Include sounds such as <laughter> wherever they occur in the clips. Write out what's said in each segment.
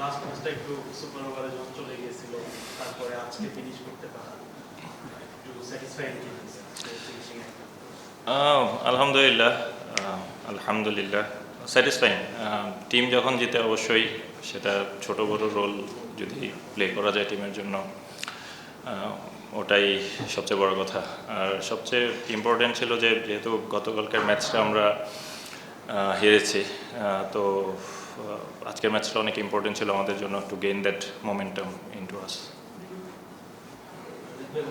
Last ম্যাচটা একটু super ওভারে যখন চলে গিয়েছিল তারপরে আজকে ফিনিশ করতে আলহামদুলিল্লাহ। আলহামদুলিল্লাহ। স্যাটিসফাইং টিম যখন জিতে অবশ্যই সেটা ছোট বড় রোল যদি প্লে করা যায় টিমের জন্য ওটাই সবচেয়ে বড় কথা। আর সবচেয়ে ইম্পর্টেন্ট ছিল যে, যেহেতু গতকালকার ম্যাচটা আমরা হেরেছি তো আজকের ম্যাচটা অনেক ইম্পর্টেন্ট ছিল আমাদের জন্য to gain that momentum in to us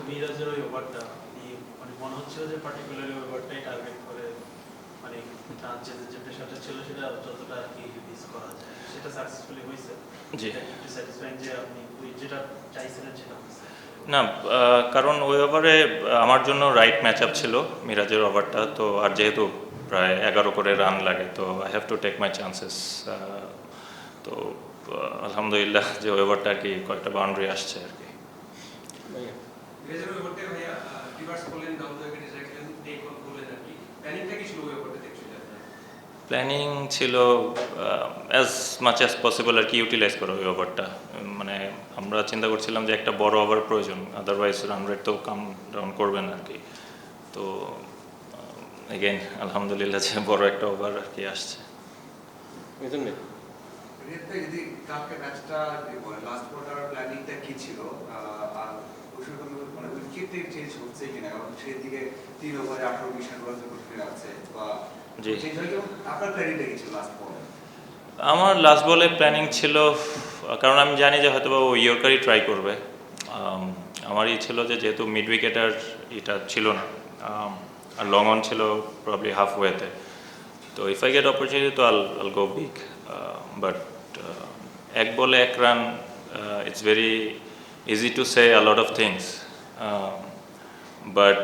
মিরাজের ওই ওভারটা মানে মনে হচ্ছিল যে পার্টিকুলারলি ওভারটাই টার্গেট করে মানে যে প্রেশারটা ছিল সেটা যতটা আর কি রিলিজ করা যায়। সেটা সাকসেসফুলি হয়েছে। জি। স্যাটিসফাইং যে আপনি যেটা চাইছিলেন সেটা না কারণ ওই ওভারে আমার জন্য রাইট ম্যাচ আপ ছিল মিরাজের ওভারটা তো আর যেহেতু প্রায় এগারো করে রান লাগে তো I have to take my chances তো আলহামদুলিল্লাহ যে ওভারটা আর কি কয়েকটা বাউন্ডারি আসছে আর কি। প্ল্যানিং ছিল অ্যাজ মাচ অ্যাজ পসিবল আর কি ইউটিলাইজ করা ওই ওভারটা মানে আমরা চিন্তা করছিলাম যে একটা বড় ওভার প্রয়োজন আদারওয়াইজ রান রেট তো কাম ডাউন করবেন আর কি। তো এগেন আলহামদুলিল্লাহ যে বড় একটা ওভার আর কি আসছে। ছিল? আর ওষুধ মানে কি বল আমার লাস্ট বলে প্ল্যানিং ছিল কারণ আমি জানি যে হয়তো ও ইয়র্কারই ট্রাই করবে। আম, আমার ই ছিল যে যেহেতু মিড উইকেটার এটা ছিল না। আর লং অন ছিল প্রবলি হাফ ওয়েতে তো ইফ আই গেট অপরচুনিটি তো আল আল গো বিগ বাট এক বলে এক run it's very easy to say a lot of things but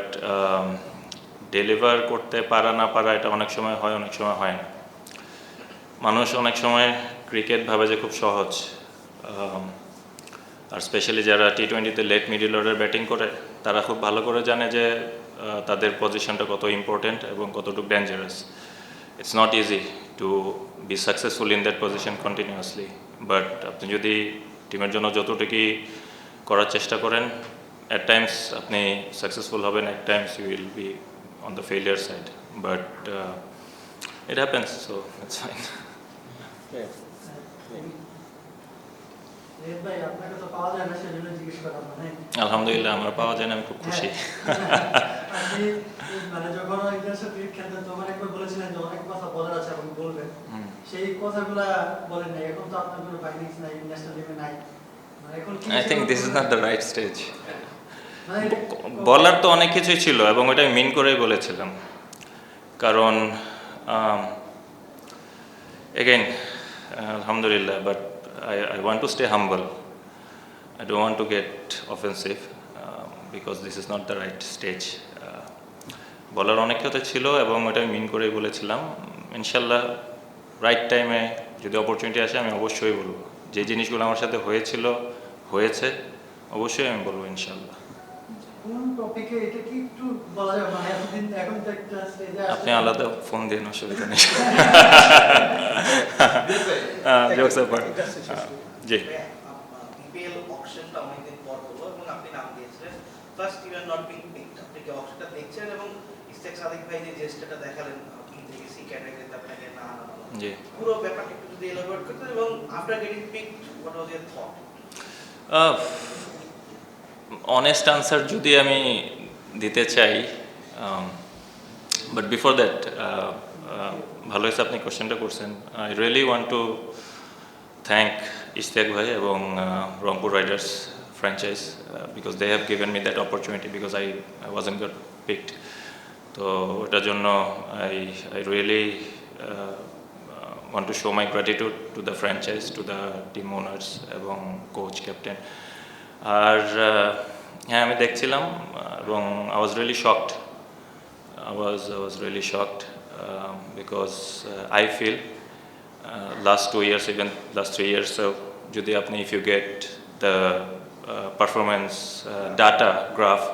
deliver করতে পারা না পারা এটা অনেক সময় হয় অনেক সময় হয় না মানুষ অনেক সময় ক্রিকেট ভাবে যে খুব সহজ আর স্পেশালি যারা টি টোয়েন্টিতে লেট মিডিল অর্ডার ব্যাটিং করে তারা খুব ভালো করে জানে যে তাদের পজিশনটা কত ইম্পর্টেন্ট এবং কতটুকু dangerous it's not easy to be successful in that position continuously but আপনি যদি টিমের জন্য যতটুকুই করার চেষ্টা করেন অ্যাট টাইমস আপনি সাকসেসফুল হবেন at times you will be on the failure side but it happens so it's fine আলহামদুলিল্লাহ আমার পাওয়া যায় না আমি খুব খুশি। আপনি মানে যখন ইন্টারন্যাশনাল ক্রিকেট খেলতেন তখন একবার বলেছিলেন যে অনেক কথা বলার আছে এবং বলবেন সেই কথাগুলা বলেন নাই। এখন তো আপনার কোনো ফাইন্ডিংস নাই ন্যাশনাল টিমে নাই। এখন কি I think this is not the right stage বলার তো অনেক কিছুই ছিল এবং ওটা মিন করেই বলেছিলাম। কারণ এগেইন আলহামদুলিল্লাহ but I I want to stay humble I don't want to get offensive because this is not the right stage বলার অনেক কথা ছিল এবং ওটা আমি মিন করেই বলেছিলাম। ইনশাল্লাহ রাইট টাইমে যদি অপরচুনিটি আসে আমি অবশ্যই বলব। যে জিনিসগুলো আমার সাথে হয়েছিল হয়েছে অবশ্যই আমি বলব ইনশাল্লাহ। কোন টপিকে এটা কি একটু বলা যাবে মানে আপনি আলাদা ফোন দিন অসুবিধা নেই। <laughs> হ্যাঁ, জোকস অ্যাপার্ট জি। অকশনটা অনেকদিন পর হলো এবং আপনি নাম দিয়েছিলেন। First you are not being picked আপনি কি অকশনটা দেখছেন এবং ইস্তেক সাদিক ভাই যে জেস্টটা দেখালেন আপনি থেকে সি ক্যাটাগরিতে আপনাকে না জি। পুরো ব্যাপারটা একটু যদি এলাবোরেট করতেন এবং after getting picked what was your thought honest answer যদি আমি দিতে চাই বাট বিফোর দ্যাট ভালো হয়েছে আপনি কোশ্চেনটা করছেন। I really want to thank Ishtiaq ভাই এবং Rangpur Riders franchise because they have given me that opportunity because I I wasn't got picked তো ওটার জন্য I I really want to show my gratitude to the franchise, to the team owners এবং coach captain আর আহ, হ্যাঁ আমি দেখছিলাম আহ, এবং I was really shocked I was I was really shocked um, because uh, I feel uh, last two years, even last three years, so যদি আপনি if you get the uh, performance uh, data graph,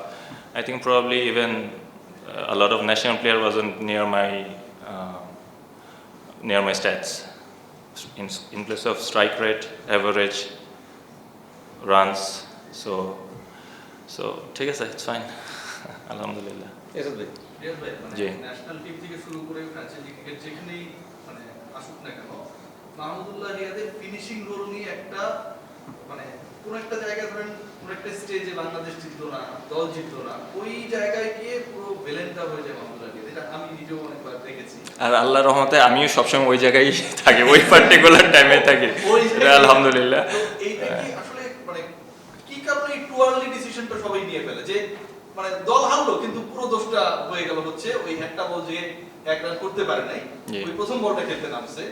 I think probably even uh, a lot of national player wasn't near my uh, near my stats. in, in place of strike rate, average, runs. So, so ঠিক আছে, it's fine. আলহামদুলিল্লাহ এসব ভাই মানে জি। National team থেকে শুরু করে franchise cricket যেখানেই মানে আসুক না কেন মাহমুদুল্লাহ রিয়াদের ফিনিশিং রোল নিয়ে একটা মানে কোন একটা জায়গায় ধরেন কোন একটা স্টেজে বাংলাদেশ জিতলো না দল জিতলো না ওই জায়গায় গিয়ে পুরো ভেলেনটা হয়ে যায় এটা আমি নিজেও অনেকবার দেখেছি। আর আল্লাহর রহমতে আমিও সবসময় ওই জায়গায় <laughs> থাকি ওই পার্টিকুলার টাইমে থাকি। <laughs> আলহামদুলিল্লাহ। এইটা কি আসলে মানে কি কারণে টু আর্লি ডিসিশনটা সবাই নিয়ে ফেলে? যে মানে দল হারলো কিন্তু পুরো দোষটা হয়ে গেল হচ্ছে ওই একটা বল যে এক রান করতে পারে নাই। ওই প্রথম বলটা খেলতে নামছে।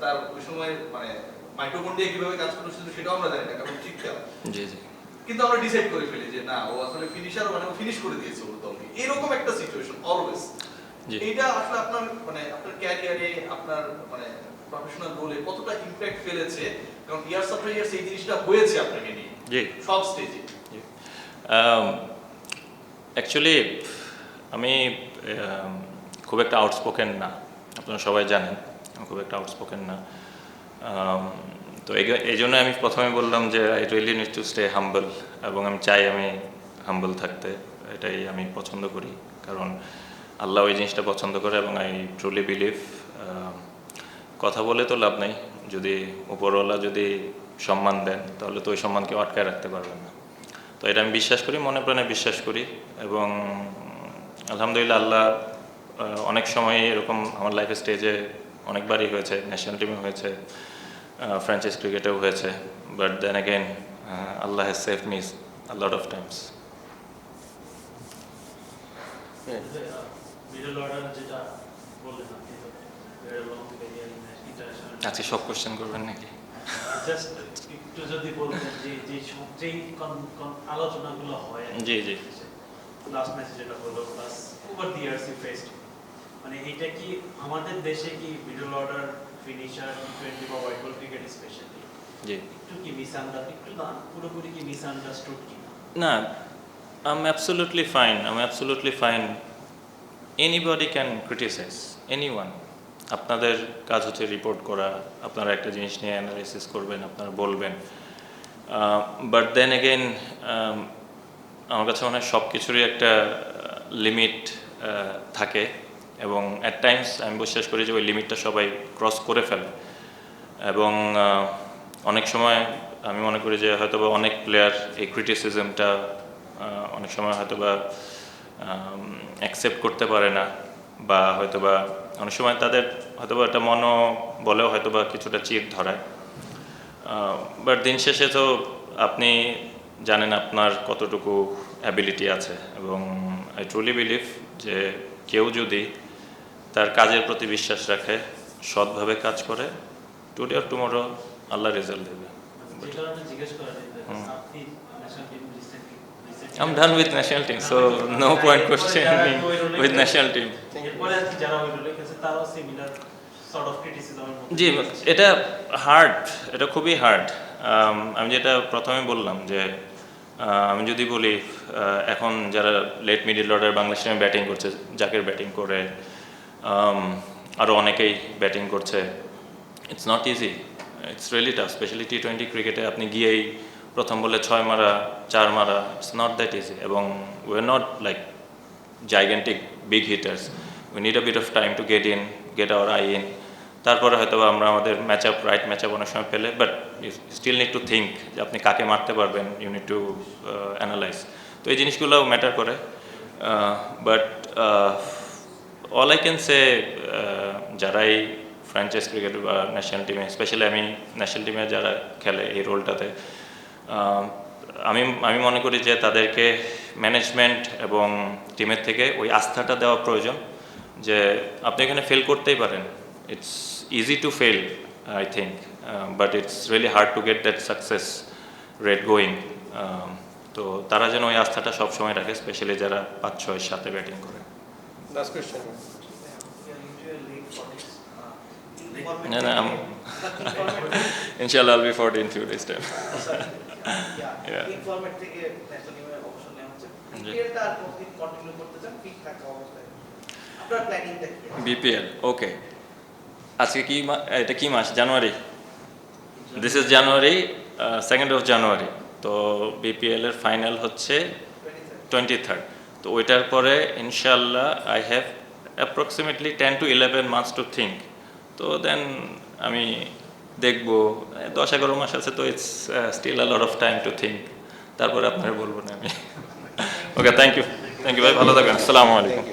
তার ওই সময় মানে মাইক্রোকন্ডিয়া কীভাবে কাজ করছিল সেটাও আমরা জানি না কারণ ঠিক জি জি। কিন্তু আমরা ডিসাইড করে ফেলি যে না ও আসলে ফিনিশার মানে ও ফিনিশ করে দিয়েছে ওর দলকে এরকম একটা সিচুয়েশন অলওয়েজ জি। এইটা আসলে আপনার মানে আপনার ক্যারিয়ারে আপনার মানে প্রফেশনাল রোলে কতটা ইমপ্যাক্ট ফেলেছে কারণ ইয়ার্স আফটার ইয়ার্স এই জিনিসটা হয়েছে আপনাকে নিয়ে। জি। সব স্টেজে অ্যাকচুয়ালি আমি খুব একটা আউটস্পোকেন না। আপনারা সবাই জানেন আমি খুব একটা আউটস্পোকেন না। তো এই- জন্য আমি প্রথমে বললাম যে I really need to stay humble এবং আমি চাই আমি হাম্বল থাকতে। এটাই আমি পছন্দ করি। কারণ আল্লাহ ওই জিনিসটা পছন্দ করে এবং আই ট্রুলি বিলিভ কথা বলে তো লাভ নাই। যদি উপরওয়ালা যদি সম্মান দেন, তাহলে তো ওই সম্মানকে আটকায় রাখতে পারবেন না। তো এটা আমি বিশ্বাস করি, মনে প্রাণে বিশ্বাস করি এবং আলহামদুলিল্লাহ আল্লাহ অনেক সময় এরকম আমার লাইফের স্টেজে অনেকবারই হয়েছে ন্যাশনাল টিমে হয়েছে। ফ্র্যাঞ্চাইজ ক্রিকেটেও হয়েছে but then again Allah has save miss a lot of times হ্যাঁ আজকে সব কোশ্চেন করবেন নাকি জাস্ট একটু যদি বলতেন যে যে যেই আলোচনাগুলো হয় জি, জি। লাস্ট ম্যাচে যেটা হলো plus over the years you মানে এটা কি আমাদের দেশে কি middle order finisher T twenty বা হোয়াইট বল ক্রিকেট স্পেশালি জি। একটু কি একটু না পুরোপুরি কি মিসআন্ডারস্টুড কি না? না আম absolutely fine um absolutely fine anybody can criticise anyone আপনাদের কাজ হচ্ছে রিপোর্ট করা আপনারা একটা জিনিস নিয়ে অ্যানালাইসিস করবেন আপনারা বলবেন। বাট দেন এগেইন আমার কাছে মনে হয় সব কিছুরই একটা লিমিট থাকে। এবং অ্যাট টাইমস আমি বিশ্বাস করি যে ওই লিমিটটা সবাই ক্রস করে ফেলে। এবং অনেক সময় আমি মনে করি যে হয়তোবা অনেক প্লেয়ার এই ক্রিটিসিজমটা অনেক সময় হয়তোবা অ্যাকসেপ্ট করতে পারে না বা হয়তোবা অনেক সময় তাদের হয়তোবা একটা মনো বলেও হয়তোবা কিছুটা চির ধরায়। বাট দিন শেষে তো আপনি জানেন আপনার কতটুকু অ্যাবিলিটি আছে এবং আই ট্রুলি বিলিভ যে কেউ যদি তার কাজের প্রতি বিশ্বাস রাখে সৎভাবে কাজ করে টুডে আর টুমোরো আল্লাহ রেজাল্ট দেবে। I'm done with national team, so no point questioning with national team. জি এটা হার্ড এটা খুবই হার্ড আমি যেটা প্রথমে বললাম যে আমি যদি বলি এখন যারা লেট মিডিল অর্ডার বাংলাদেশ টিমে ব্যাটিং করছে জাকের ব্যাটিং করে আরও অনেকেই ব্যাটিং করছে it's not easy it's really tough specially T twenty ক্রিকেটে আপনি গিয়েই প্রথম বলে ছয় মারা চার মারা ইটস নট দ্যাট ইজি এবং we are not like gigantic big hitters. We need a bit of time to get in, get our eye in. তারপরে হয়তো আমরা আমাদের match up right match up অনেক সময় পেলে but still need to think যে আপনি কাকে মারতে পারবেন ইউ নিড টু অ্যানালাইজ তো এই জিনিসগুলো ম্যাটার করে but all I can say যারাই ফ্র্যাঞ্চাইজ ক্রিকেট বা ন্যাশনাল টিমে স্পেশালি আমি ন্যাশনাল টিমে যারা খেলে এই রোলটাতে আমি আমি মনে করি যে তাদেরকে ম্যানেজমেন্ট এবং টিমের থেকে ওই আস্থাটা দেওয়া প্রয়োজন, যে আপনি এখানে ফেল করতেই পারেন। It's easy to fail I think but it's really hard to get that success rate going তো তারা যেন ওই আস্থাটা সবসময় রাখে স্পেশালি যারা পাঁচ ছয় সাথে ব্যাটিং করে। No, I'm- ইনশাল্লাহ I'll be for in few days time? BPL okay আজকে কি এটা কি মাস? January. This is January second of January তো বিপিএল এর ফাইনাল হচ্ছে টোয়েন্টি থার্ড তো ওইটার পরে ইনশাল্লাহ I have approximately ten to eleven months to think তো দেন আমি দেখব। দশ এগারো মাস আছে, তো it's still a lot of time to think তারপরে আপনার বলব না আমি। Okay thank you thank you ভাই। ভালো থাকবেন। আসসালামু আলাইকুম।